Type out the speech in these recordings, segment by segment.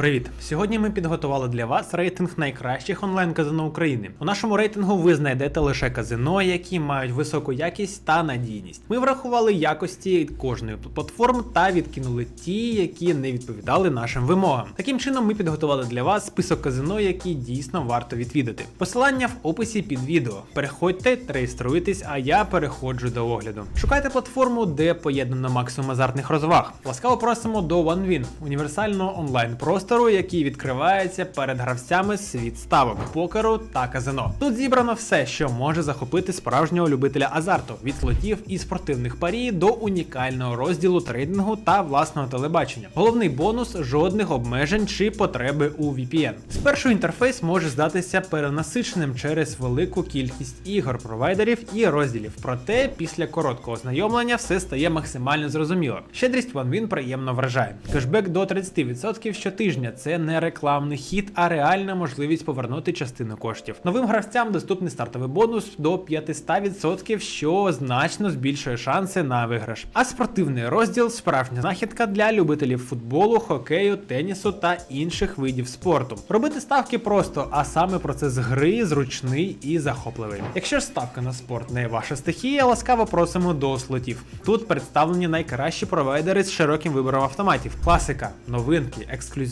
Привіт! Сьогодні ми підготували для вас рейтинг найкращих онлайн-казино України. У нашому рейтингу ви знайдете лише казино, які мають високу якість та надійність. Ми врахували якості кожної платформ та відкинули ті, які не відповідали нашим вимогам. Таким чином, ми підготували для вас список казино, які дійсно варто відвідати. Посилання в описі під відео. Переходьте, реєструйтесь, а я переходжу до огляду. Шукайте платформу, де поєднано максимум азартних розваг. Ласкаво просимо до OneWin, універсального онлайн простору, який відкривається перед гравцями світ ставок, покеру та казино. Тут зібрано все, що може захопити справжнього любителя азарту від слотів і спортивних парі до унікального розділу трейдингу та власного телебачення. Головний бонус жодних обмежень чи потреби у VPN. Спершу інтерфейс може здатися перенасиченим через велику кількість ігор, провайдерів і розділів. Проте після короткого ознайомлення все стає максимально зрозуміло. Щедрість OneWin приємно вражає. Кешбек до 30% щотижня це не рекламний хід, а реальна можливість повернути частину коштів. Новим гравцям доступний стартовий бонус до 500%, що значно збільшує шанси на виграш. А спортивний розділ справжня знахідка для любителів футболу, хокею, тенісу та інших видів спорту. Робити ставки просто, а саме процес гри зручний і захопливий. Якщо ж ставка на спорт не ваша стихія, ласкаво просимо до слотів. Тут представлені найкращі провайдери з широким вибором автоматів, класика, новинки,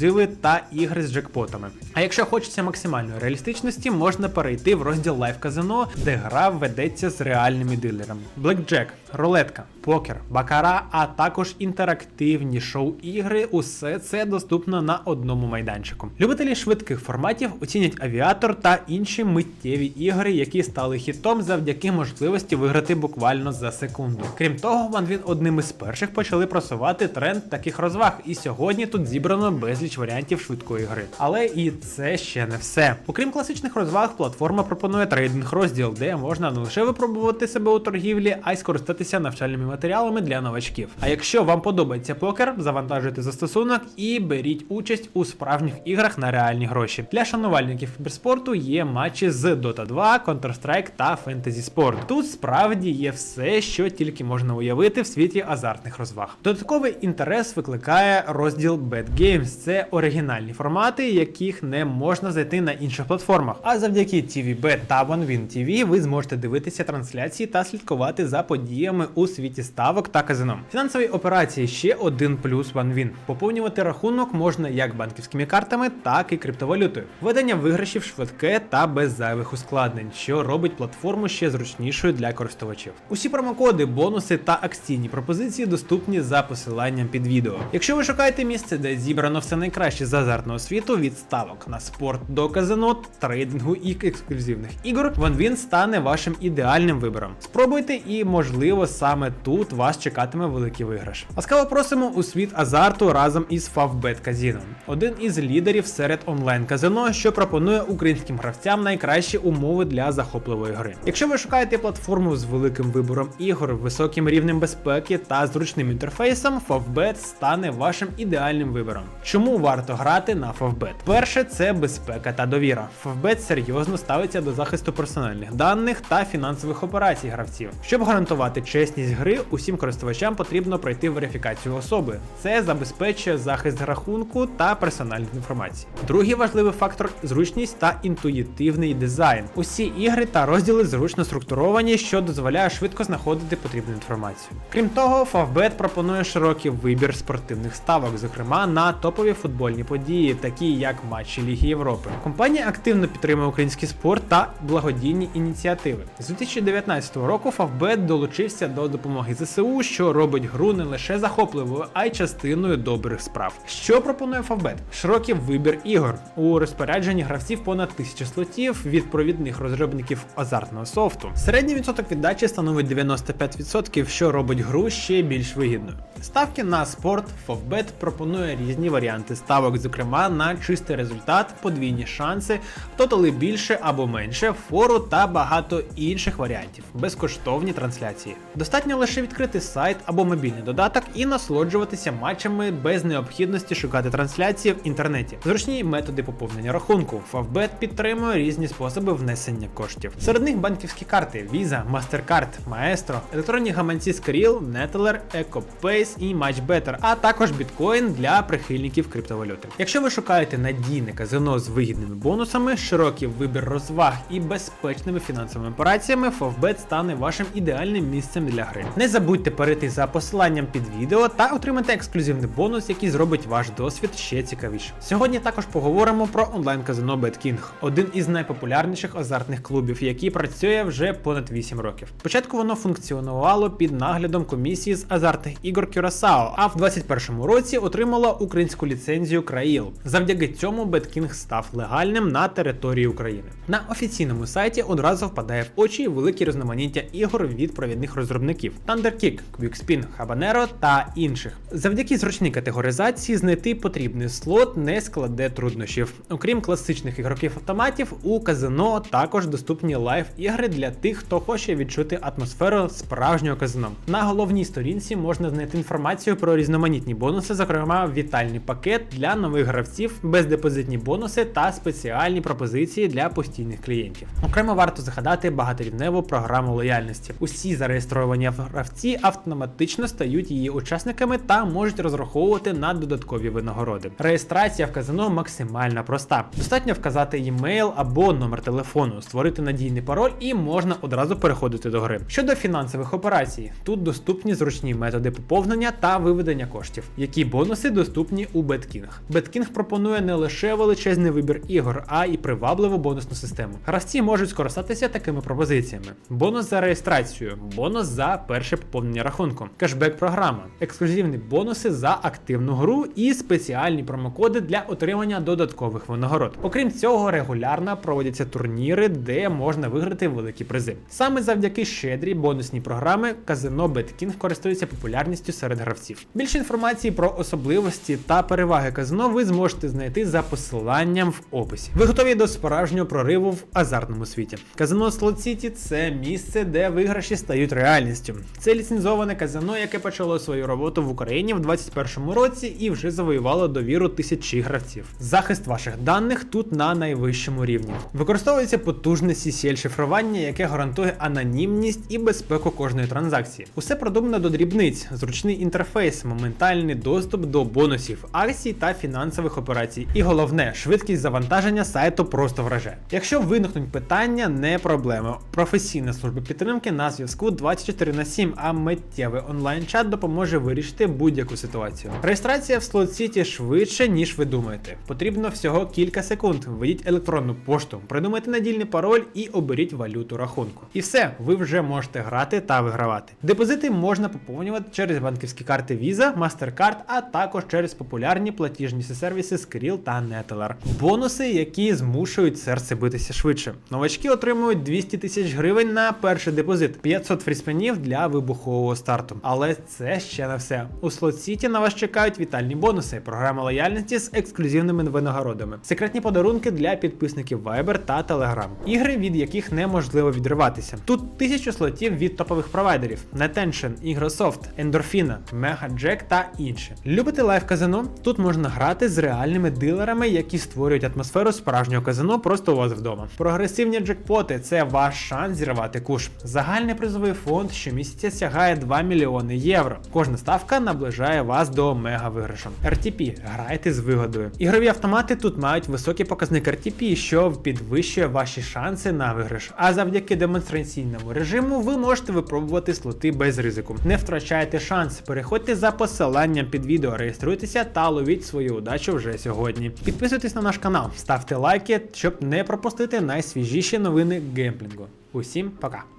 ексклюзиви та ігри з джекпотами. А якщо хочеться максимальної реалістичності, можна перейти в розділ Live Казино, де гра ведеться з реальними дилерами. Blackjack, рулетка, покер, бакара, а також інтерактивні шоу-ігри. Усе це доступно на одному майданчику. Любителі швидких форматів оцінять авіатор та інші миттєві ігри, які стали хітом завдяки можливості виграти буквально за секунду. Крім того, OneWin одним із перших почали просувати тренд таких розваг, і сьогодні тут зібрано безліч варіантів швидкої гри. Але і це ще не все. Окрім класичних розваг, платформа пропонує трейдинг розділ, де можна не лише випробувати себе у торгівлі, а й скористатися навчальними матеріалами для новачків. А якщо вам подобається покер, завантажуйте застосунок і беріть участь у справжніх іграх на реальні гроші. Для шанувальників кіберспорту є матчі з Dota 2, Counter-Strike та Fantasy Sport. Тут справді є все, що тільки можна уявити в світі азартних розваг. Додатковий інтерес викликає розділ Bad Games. Це оригінальні формати, яких не можна знайти на інших платформах. А завдяки TVB та OneWin TV ви зможете дивитися трансляції та слідкувати за подіями у світі ставок та казино. Фінансові операції ще один плюс OneWin. Поповнювати рахунок можна як банківськими картами, так і криптовалютою. Ведення виграшів швидке та без зайвих ускладнень, що робить платформу ще зручнішою для користувачів. Усі промокоди, бонуси та акційні пропозиції доступні за посиланням під відео. Якщо ви шукаєте місце, де зібрано все найкраще з азартного світу, від ставок на спорт до казино, трейдингу і ексклюзивних ігор, OneWin стане вашим ідеальним вибором. Спробуйте і, можливо, саме тут вас чекатиме великий виграш. Ласкаво просимо у світ азарту разом із Favbet Casino, один із лідерів серед онлайн казино, що пропонує українським гравцям найкращі умови для захопливої гри. Якщо ви шукаєте платформу з великим вибором ігор, високим рівнем безпеки та зручним інтерфейсом, Favbet стане вашим ідеальним вибором. Чому варто грати на Favbet? Перше, це безпека та довіра. Favbet серйозно ставиться до захисту персональних даних та фінансових операцій гравців. Щоб гарантувати чесність гри, усім користувачам потрібно пройти верифікацію особи. Це забезпечує захист рахунку та персональної інформації. Другий важливий фактор зручність та інтуїтивний дизайн. Усі ігри та розділи зручно структуровані, що дозволяє швидко знаходити потрібну інформацію. Крім того, Favbet пропонує широкий вибір спортивних ставок, зокрема на топові футбольні події, такі як матчі Ліги Європи. Компанія активно підтримує український спорт та благодійні ініціативи. З 2019 року Favbet долучився до допомоги ЗСУ, що робить гру не лише захопливою, а й частиною добрих справ. Що пропонує Favbet? Широкий вибір ігор у розпорядженні гравців понад тисячі слотів від провідних розробників азартного софту. Середній відсоток віддачі становить 95%, що робить гру ще більш вигідною. Ставки на спорт Favbet пропонує різні варіанти ставок, зокрема на чистий результат, подвійні шанси, тотали більше або менше, фору та багато інших варіантів, безкоштовні трансляції. Достатньо лише відкрити сайт або мобільний додаток і насолоджуватися матчами без необхідності шукати трансляції в інтернеті. Зручні методи поповнення рахунку. Favbet підтримує різні способи внесення коштів. Серед них банківські карти Visa, MasterCard, Maestro, електронні гаманці Skrill, Neteller, EcoPace і MatchBetter, а також біткоін для прихильників криптовалюти. Якщо ви шукаєте надійне казино з вигідними бонусами, широкий вибір розваг і безпечними фінансовими операціями, Favbet стане вашим ідеальним місцем для гри. Не забудьте перейти за посиланням під відео та отримати ексклюзивний бонус, який зробить ваш досвід ще цікавіше. Сьогодні також поговоримо про онлайн-казино BetKing, один із найпопулярніших азартних клубів, який працює вже понад 8 років. Спочатку воно функціонувало під наглядом комісії з азартних ігор Curaçao, а в 2021 році отримало українську ліцензію Країл. Завдяки цьому BetKing став легальним на території України. На офіційному сайті одразу впадає в очі велике різноманіття ігор від провідних розробників ThunderKick, QuickSpin, Habanero та інших. Завдяки зручній категоризації знайти потрібний слот не складе труднощів. Окрім класичних ігроків автоматів, у казино також доступні лайв-ігри для тих, хто хоче відчути атмосферу справжнього казино. На головній сторінці можна знайти інформацію про різноманітні бонуси, зокрема вітальний пакет для нових гравців, бездепозитні бонуси та спеціальні пропозиції для постійних клієнтів. Окремо варто згадати багаторівневу програму лояльності. Усі зареєстровані гравці автоматично стають її учасниками та можуть розраховувати на додаткові винагороди. Реєстрація в казино максимально проста. Достатньо вказати e-mail або номер телефону, створити надійний пароль і можна одразу переходити до гри. Щодо фінансових операцій, тут доступні зручні методи поповнення та виведення коштів, які бонуси доступні у BetKing. BetKing пропонує не лише величезний вибір ігор, а й привабливу бонусну систему. Гравці можуть скористатися такими пропозиціями: бонус за реєстрацію, бонус за перше поповнення рахунку, кешбек програма, ексклюзивні бонуси за активну гру і спеціальні промокоди для отримання додаткових винагород. Окрім цього, регулярно проводяться турніри, де можна виграти великі призи. Саме завдяки щедрій бонусній програми казино BetKing користується популярністю серед гравців. Більше інформації про особливості та переваги казино ви зможете знайти за посиланням в описі. Ви готові до справжнього прориву в азартному світі. Казино Slot City – це місце, де виграші стають реальністю. Це ліцензоване казино, яке почало свою роботу в Україні в 2021 році і вже завоювало довіру тисячі гравців. Захист ваших даних тут на найвищому рівні. Використовується потужне CCL шифрування, яке гарантує анонімність і безпеку кожної транзакції. Усе продумано до дрібниць, зручний інтерфейс, моментальний доступ до бонусів, акцій та фінансових операцій. І головне, швидкість завантаження сайту просто вражає. Якщо виникнуть питання, не проблема. Професійна служба підтримки на зв'язку 24 на 7, а миттєвий онлайн-чат допоможе вирішити будь-яку ситуацію. Реєстрація в Slot City швидше, ніж ви думаєте. Потрібно всього кілька секунд. Введіть електронну пошту, придумайте надільний пароль і оберіть валюту рахунку. І все, ви вже можете грати та вигравати. Депозити можна поповнювати через банківські карти Visa, MasterCard, а також через популярні платіжні сервіси Skrill та Neteller. Бонуси, які змушують серце битися швидше. Новачки отримують 200 тисяч гривень на перший депозит, 500 фріспенів для вибухового старту. Але це ще не все. У Slot City на вас чекають вітальні бонуси, програма лояльності з ексклюзивними винагородами, секретні подарунки для підписників Viber та Telegram, ігри, від яких неможливо відриватися. Тут тисячу слотів від топових провайдерів: Netention, Ігрософт, Endorfina, Megajack та інші. Любите лайв казино? Тут можна грати з реальними дилерами, які створюють атмосферу справжнього казино просто у вас вдома. Прогресивні джекпоти це ваш шанс зірвати куш. Загальний призовий фонд щомісяця сягає 2 мільйони євро. Кожна ставка наближає вас до мега виграшу. RTP грайте з вигодою. Ігрові автомати тут мають високий показник RTP, що підвищує ваші шанси на виграш. А завдяки демонстраційному режиму ви можете випробувати слоти без ризику. Не втрачайте шанс. Переходьте за посиланням під відео, реєструйтеся та ловіть свою удачу вже сьогодні. Підписуйтесь на наш канал, ставте лайки, щоб не пропустити найсвіжіші новини геймплінгу. Усім пока!